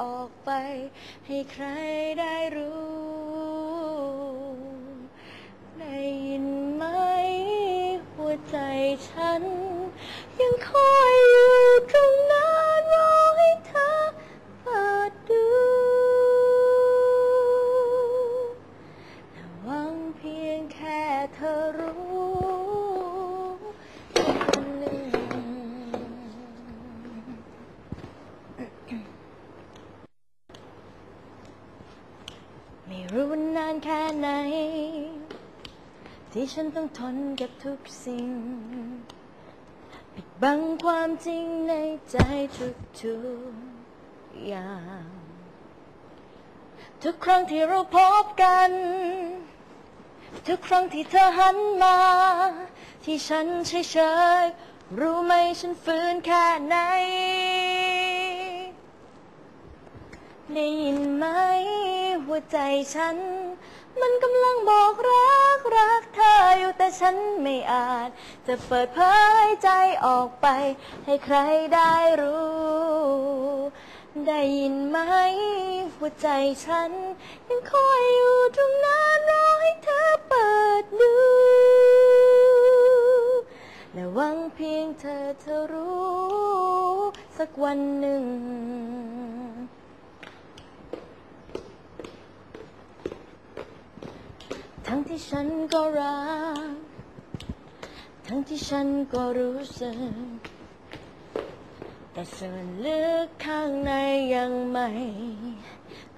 ออกไป ให้ใครได้รู้ ได้ยินไหม หัวใจฉัน ยังคอย ที่ฉันต้องทนกับทุกสิ่ง ปิดบังความจริงในใจทุกๆอย่าง ทุกครั้งที่เราพบกัน ทุกครั้งที่เธอหันมา ที่ฉันเฉยๆรู้ไหมฉันฝืนแค่ไหน ได้ยินไหมหัวใจฉัน มันกำลังบอกรัก ฉันไม่อาจ จะเปิดเผยใจออกไป ให้ใครได้รู้ ได้ยินไหมหัวใจฉัน ยังคอยอยู่ตรงนั้นรอให้เธอเปิดดูและหวังเพียงเธอจะรู้ สักวันหนึ่งทั้งที่ฉันก็รัก ทั้งที่ฉันก็รู้สึก แต่ส่วนลึกข้างในยังไม่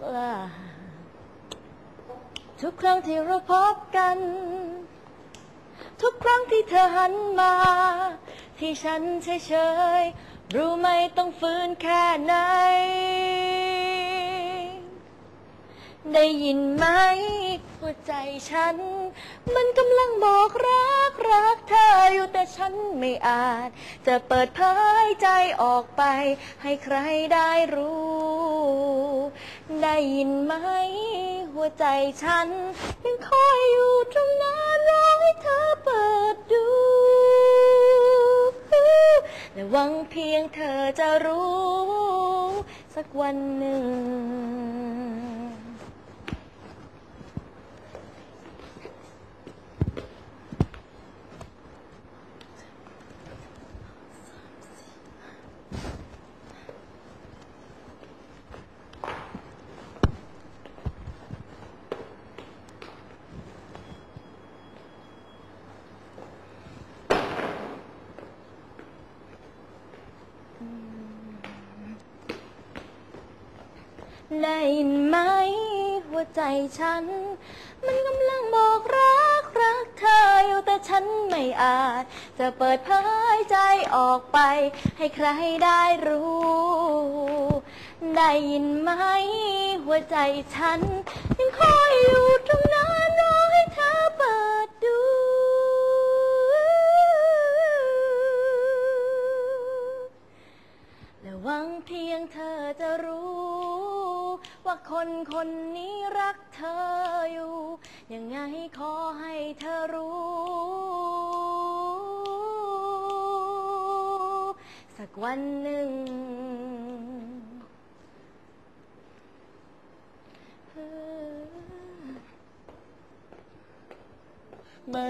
กล้า ทุกครั้งที่เราพบกัน ทุกครั้งที่เธอหันมา ที่ฉันเฉยๆรู้ไหมต้องฝืนแค่ไหน ได้ยินไหมหัวใจฉัน มันกำลังบอกรักรักเธออยู่แต่ฉันไม่อาจ จะเปิดเผยใจออกไป ให้ใครได้รู้ ได้ยินไหม หัวใจฉันยังคอยอยู่ตรงนั้นรอให้เธอเปิดดูและหวังเพียงเธอจะรู้ สักวันหนึ่ง ได้ยินไหม หัวใจฉัน มันกำลังบอกรักรักเธออยู่แต่ฉันไม่อาจ จะเปิดเผยใจออกไป ให้ใครได้รู้ ได้ยินไหม หัวใจฉันยังคอยอยู่ตรงนั้น คนคนนี้รักเธออยู่ ยังไงขอให้เธอรู้ สักวันหนึ่ง ไม่